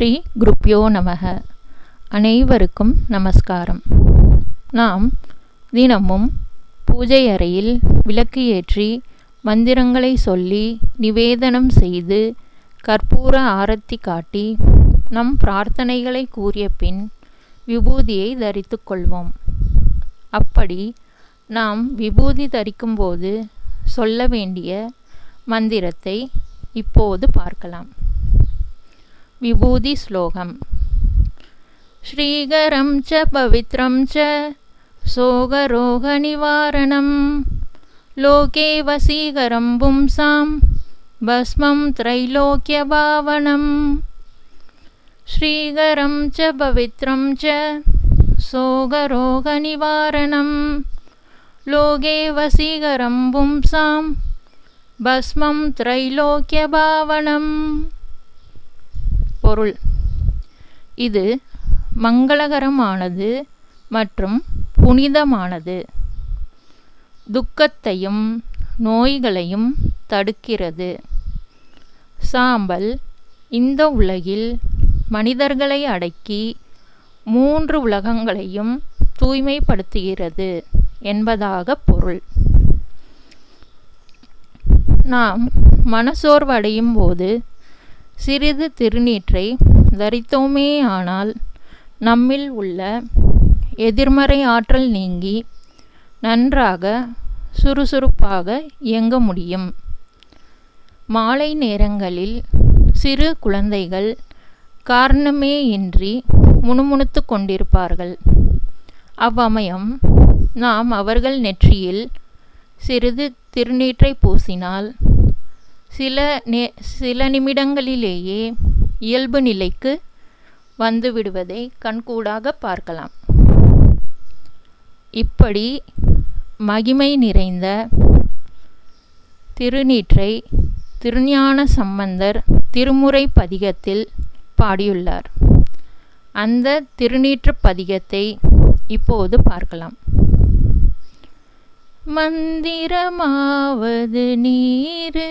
ஸ்ரீ குருப்யோ நமக. அனைவருக்கும் நமஸ்காரம். நாம் தினமும் பூஜை அறையில் விளக்கு ஏற்றி மந்திரங்களை சொல்லி நிவேதனம் செய்து கற்பூர ஆரத்தி காட்டி நம் பிரார்த்தனைகளை கூறிய பின் விபூதியை தரித்து கொள்வோம். அப்படி நாம் விபூதி தரிக்கும்போது சொல்ல வேண்டிய மந்திரத்தை இப்போது பார்க்கலாம். विभूतिश्लोकम् श्रीकरं च पवित्रं च सोगरोगनिवारणं लोके वसीकरं पुंसां भस्मं त्रैलोक्यभावनं श्रीकरं च पवित्रं च सोगरोगनिवारणं लोके वसीकरं पुंसां भस्मं त्रैलोक्यभावनम्। பொருள். இது மங்களகரமானது மற்றும் புனிதமானது. துக்கத்தையும் நோய்களையும் தடுக்கிறது. சாம்பல் இந்த உலகில் மனிதர்களை அடக்கி மூன்று உலகங்களையும் தூய்மைப்படுத்துகிறது என்பதாக பொருள். நாம் மனசோர்வடையும் போது சிறிது திருநீற்றை தரித்தோமே ஆனால் நம்மில் உள்ள எதிர்மறை ஆற்றல் நீங்கி நன்றாக சுறுசுறுப்பாக இயங்க முடியும். மாலை நேரங்களில் சிறு குழந்தைகள் காரணமே இன்றி முணுமுணுத்து கொண்டிருப்பார்கள். அவ்வமயம் நாம் அவர்கள் நெற்றியில் சிறிது திருநீற்றை பூசினால் சில நே சில நிமிடங்களிலேயே இயல்பு நிலைக்கு வந்துவிடுவதை கண்கூடாக பார்க்கலாம். இப்படி மகிமை நிறைந்த திருநீற்றை திருஞான சம்பந்தர் திருமுறை பதிகத்தில் பாடியுள்ளார். அந்த திருநீற்று பதிகத்தை இப்போது பார்க்கலாம். மந்திரமாவது நீரு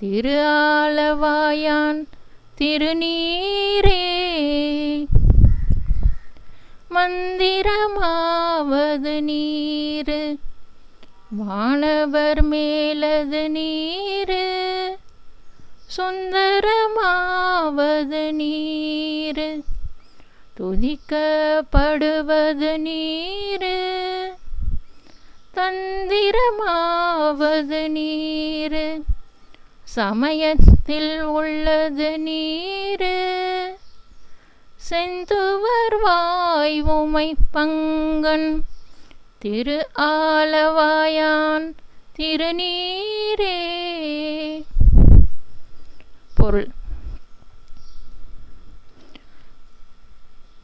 திரு ஆலவாயான் திருநீரே. மந்திரமாவது நீரு வானவர் மேலது நீரு சுந்தரமாவது நீரு துதிக்கப்படுவது நீரு தந்திரமாவது நீரு. சமயத்தில் உள்ளது நீரு. செந்துவர் வாய் உமை பங்கன். திரு ஆலவாயான் திருநீரே. பொருள்.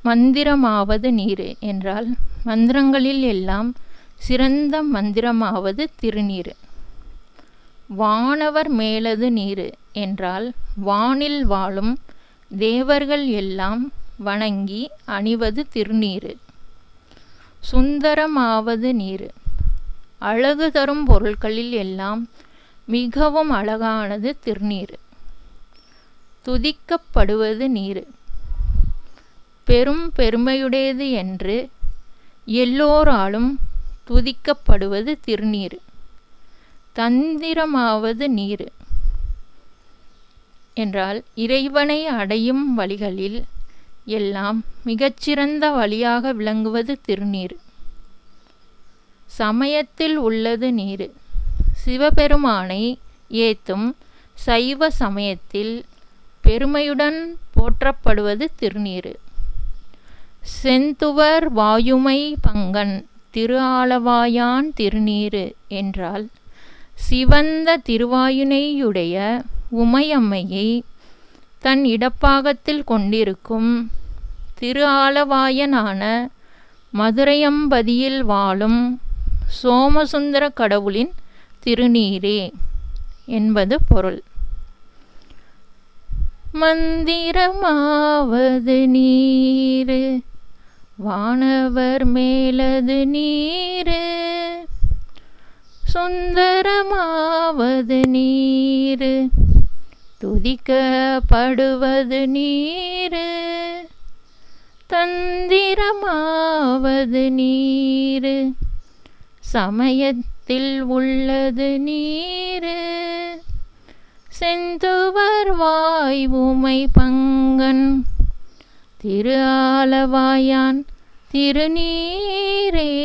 மந்திரமாவது நீரு என்றால் மந்திரங்களில் எல்லாம் சிறந்த மந்திரமாவது திருநீர். வானவர் மேலது நீரு என்றால் வானில் வாழும் தேவர்கள் எல்லாம் வணங்கி அணிவது திருநீர். சுந்தரமாவது நீரு. அழகு தரும் பொருட்களில் எல்லாம் மிகவும் அழகானது திருநீர். துதிக்கப்படுவது நீரு. பெரும் பெருமையுடையது என்று எல்லோராலும் துதிக்கப்படுவது திருநீர். தந்திரமாவது நீர். என்றால் இறைவனை அடையும் வழிகளில் எல்லாம் மிகச்சிறந்த வழியாக விளங்குவது திருநீர். சமயத்தில் உள்ளது நீர். சிவபெருமானை ஏத்தும் சைவ சமயத்தில் பெருமையுடன் போற்றப்படுவது திருநீர். செந்துவர் வாயுமை பங்கன் திரு ஆளவாயான் திருநீரு என்றால் சிவந்த திருவாயுனையுடைய உமையம்மையை தன் இடப்பாகத்தில் கொண்டிருக்கும் திரு ஆலவாயனான மதுரையம்பதியில் வாழும் சோமசுந்தர கடவுளின் திருநீரே என்பது பொருள். மந்திரமாவது நீரு வானவர் மேலது நீரு சுந்தரமாவது நீர். துதிக்கப்படுவது நீர். தந்திரமாவது நீர். சமயத்தில் உள்ளது நீர். செந்துவர் வாய் உமை பங்கன். திரு ஆலவாயான் திருநீரே.